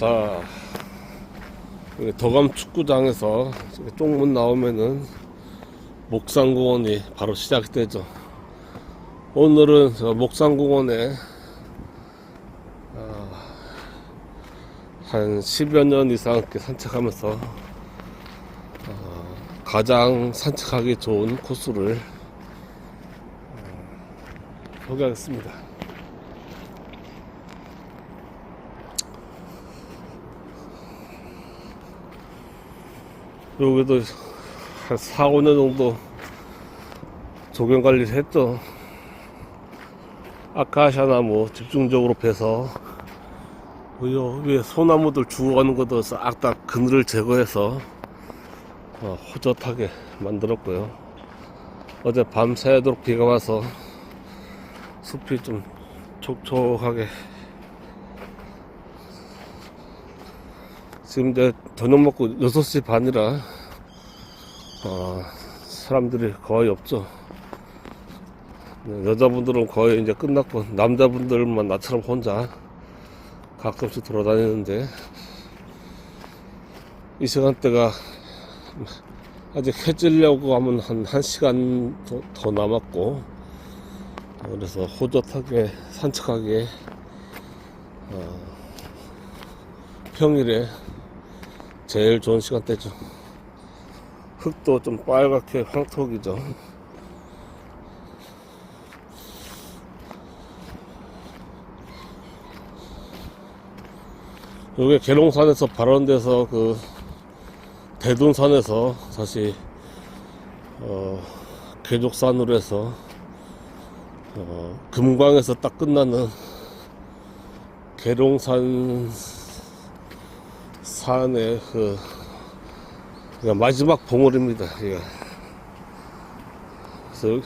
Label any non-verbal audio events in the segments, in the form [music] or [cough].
자, 더감 축구장에서 똥문 나오면은 목상공원이 바로 시작되죠. 오늘은 저 목상공원에 아, 한 10여 년 이상 이렇게 산책하면서 어, 가장 산책하기 좋은 코스를 어, 소개하겠습니다. 여기도 한 4, 5년 정도 조경 관리를 했죠. 아카시아 나 무 집중적으로 베서 요 위에 소나무들 죽어가는 것도 싹 다 그늘을 제거해서 어, 호젓하게 만들었고요. 어제 밤 새도록 비가 와서 숲이 좀 촉촉하게 지금 이제 저녁 먹고 6시 반이라 어, 사람들이 거의 없죠. 네, 여자분들은 거의 이제 끝났고 남자분들만 나처럼 혼자 가끔씩 돌아다니는데 이 시간대가 아직 해지려고 하면 한 1시간 더, 더 남았고 그래서 호젓하게 산책하기에 어, 평일에 제일 좋은 시간대죠. 흙도 좀 빨갛게 황토기죠. 여기 계룡산에서 발원돼서 그 대둔산에서 다시 어 계족산으로 해서 어 금광에서 딱 끝나는 계룡산 산의 그 그러니까 마지막 봉우리입니다. 예. 그래서 여기-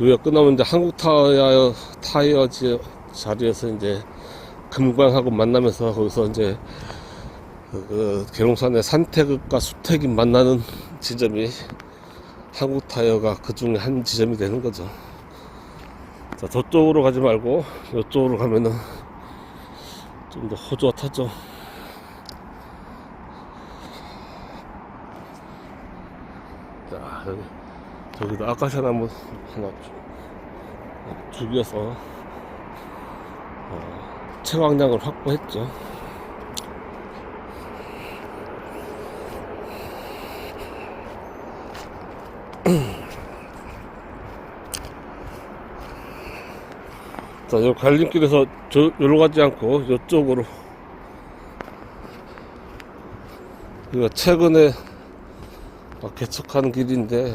여기가 끝나면 이제 한국 타이어 타이어 지- 자리에서 이제 금광하고 만나면서 거기서 이제 그, 그 계룡산의 산태극과 수태기 만나는 지점이 한국 타이어가 그 중에 한 지점이 되는 거죠. 자, 저쪽으로 가지 말고 이쪽으로 가면은 좀 더 호젓하죠. 자, 여기, 저기도 아카시아 나무 하나 죽- 죽여서 어, 채광량을 확보했죠. [clears throat] 자, 요 갈림길에서 저, 요로 가지 않고 요쪽으로. 이거 최근에 막 개척한 길인데,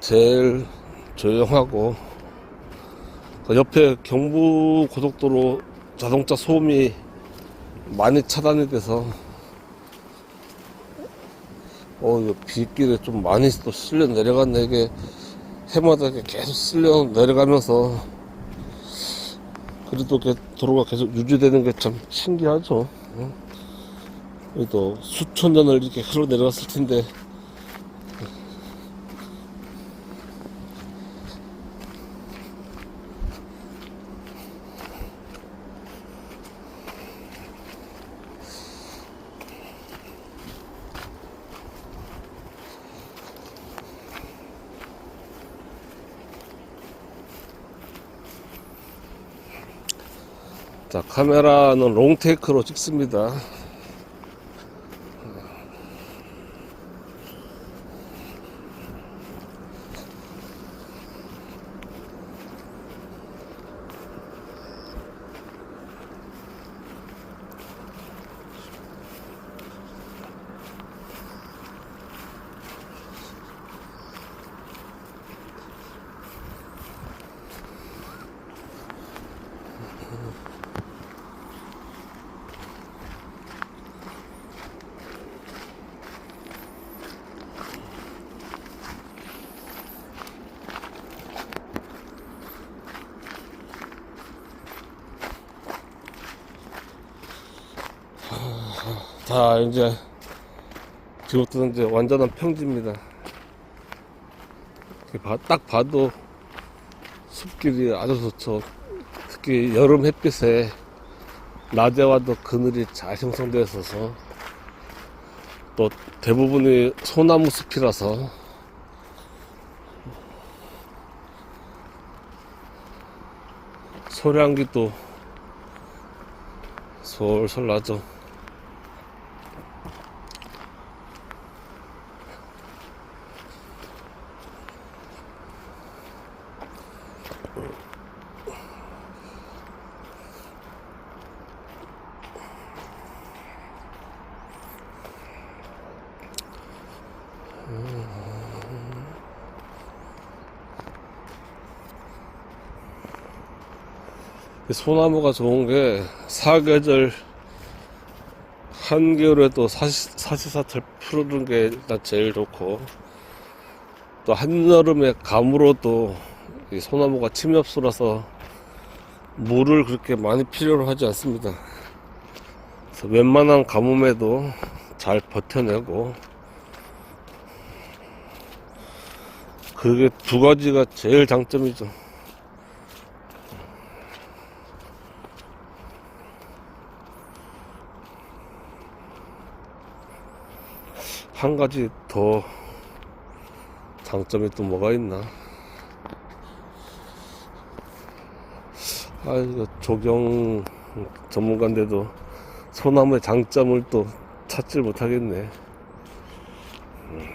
제일 조용하고, 그 옆에 경부 고속도로 자동차 소음이 많이 차단이 돼서, 어, 이거 빗길에 좀 많이 또 쓸려 내려갔네. 이게 해마다 계속 쓸려 내려가면서, 그래도 도로가 계속 유지되는 게 참 신기하죠. 응? 또 수천 년을 이렇게 흘러내려갔을 텐데 자 카메라는 롱테이크로 찍습니다. 자 이제 지금부터는 이제 완전한 평지입니다. 딱 봐도 숲길이 아주 좋죠. 특히 여름 햇빛에 낮에 와도 그늘이 잘 형성되어 있어서 또 대부분이 소나무 숲이라서 소량기도 솔솔 나죠. 소나무가 좋은 게 사계절 한겨울에도 사시, 사시사철 푸르는 게 일단 제일 좋고 또 한여름에 가물어도 이 소나무가 침엽수라서 물을 그렇게 많이 필요로 하지 않습니다. 그래서 웬만한 가뭄에도 잘 버텨내고 그게 두 가지가 제일 장점이죠. 한 가지 더 장점이 또 뭐가 있나? 아, 이거 조경 전문가인데도 소나무의 장점을 또 찾질 못하겠네. 음.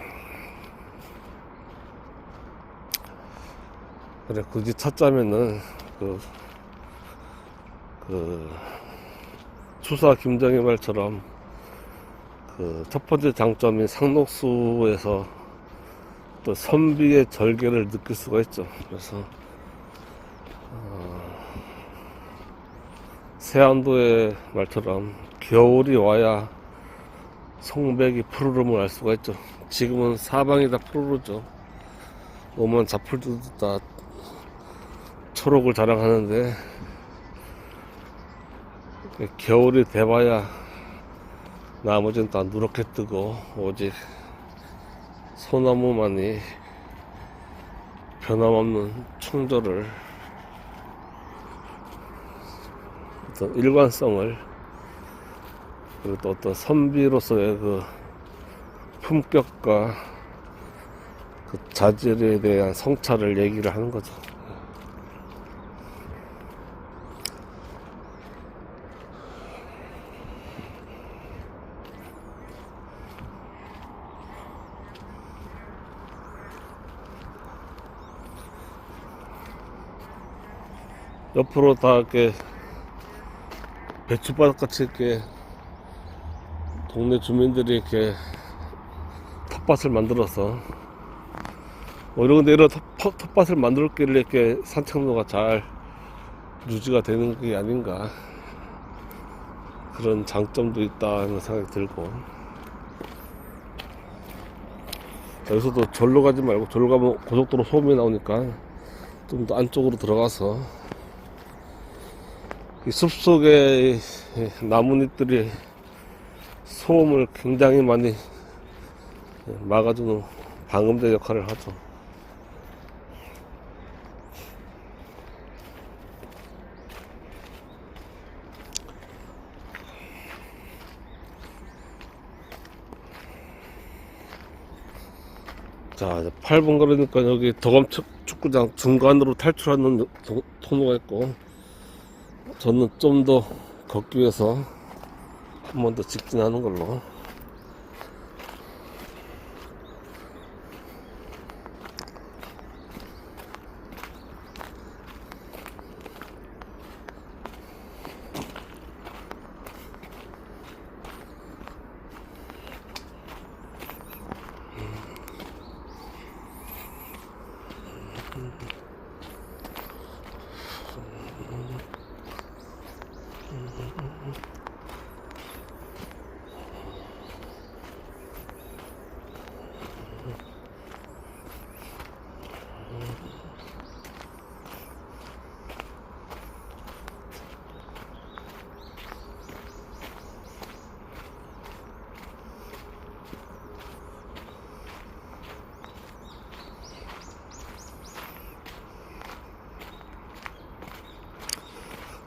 그래, 굳이 찾자면은, 그, 그, 추사 김정희 말처럼 그 첫 번째 장점인 상록수에서 또 선비의 절개를 느낄 수가 있죠. 그래서 어, 세안도의 말처럼 겨울이 와야 송백이 푸르름을 알 수가 있죠. 지금은 사방이 다 푸르르죠. 오만 잡풀들도 다 초록을 자랑하는데 겨울이 돼봐야 나머지는 다 누렇게 뜨고 오직 소나무만이 변함없는 충돌을 어떤 일관성을 그리고 또 어떤 선비로서의 그 품격과 그 자질에 대한 성찰을 얘기를 하는 거죠. 옆으로 다 이렇게 배추바닥 같이 이렇게 동네 주민들이 이렇게 텃밭을 만들어서 뭐 이런 데 이런 텃, 텃밭을 만들었길래 이렇게 산책로가 잘 유지가 되는 게 아닌가. 그런 장점도 있다는 생각이 들고. 여기서도 절로 가지 말고 절로 가면 고속도로 소음이 나오니까 좀 더 안쪽으로 들어가서 이 숲속에 이 나뭇잎들이 소음을 굉장히 많이 막아주는 방음제 역할을 하죠. 자, 이제 8분 걸으니까 여기 축- 축구장 중간으로 탈출하는 도- 통로가 있고, 저는 좀 더 걷기 위해서 한 번 더 직진하는 걸로.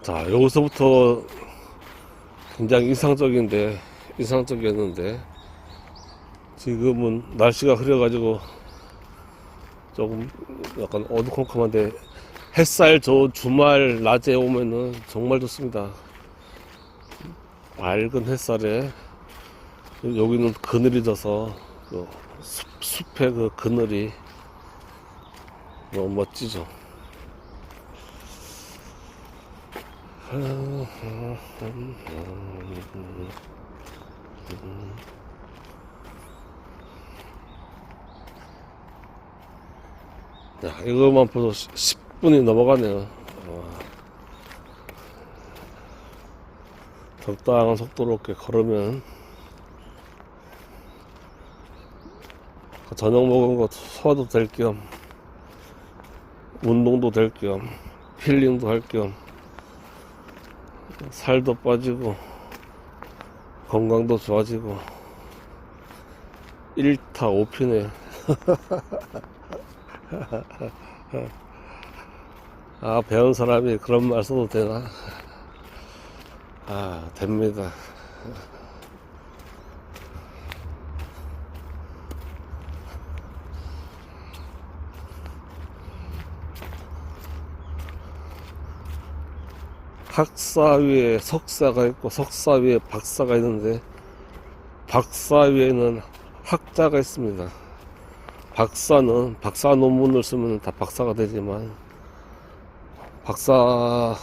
자, 여기서부터 굉장히 이상적인데 이상적이었는데 지금은 날씨가 흐려가지고 조금 약간 어두컴컴한데 햇살 좋은 주말 낮에 오면은 정말 좋습니다. 맑은 햇살에 여기는 그늘이 져서 그 숲, 숲의 그 그늘이 너무 멋지죠. 야, 이것만 봐도 10분이 넘어가네요. 와. 적당한 속도로 걸으면 저녁 먹은 거 소화도 될 겸 운동도 될 겸 힐링도 할겸 살도 빠지고 건강도 좋아지고 1타 5피네. [laughs] 아 배운 사람이 그런 말 써도 되나? 아 됩니다 학사 위에 석사가 있고 석사 위에 박사가 있는데 박사 위에는 학자가 있습니다. 박사는 박사 논문을 쓰면 다 박사가 되지만 박사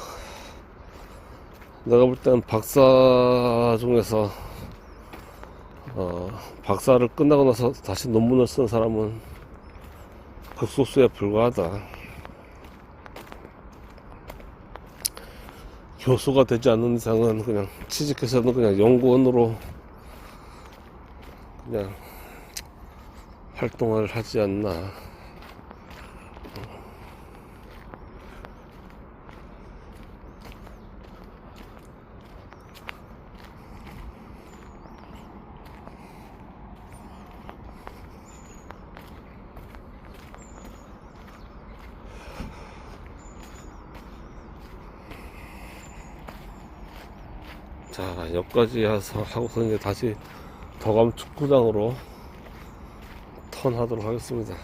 내가 볼 때는 박사 중에서 어, 박사를 끝나고 나서 다시 논문을 쓴 사람은 극소수에 불과하다. 교수가 되지 않는 이상은 그냥 취직해서는 그냥 연구원으로 그냥 활동을 하지 않나. 자, 여기까지 와서 하고서 이제 다시 더감 축구장으로 턴하도록 하겠습니다.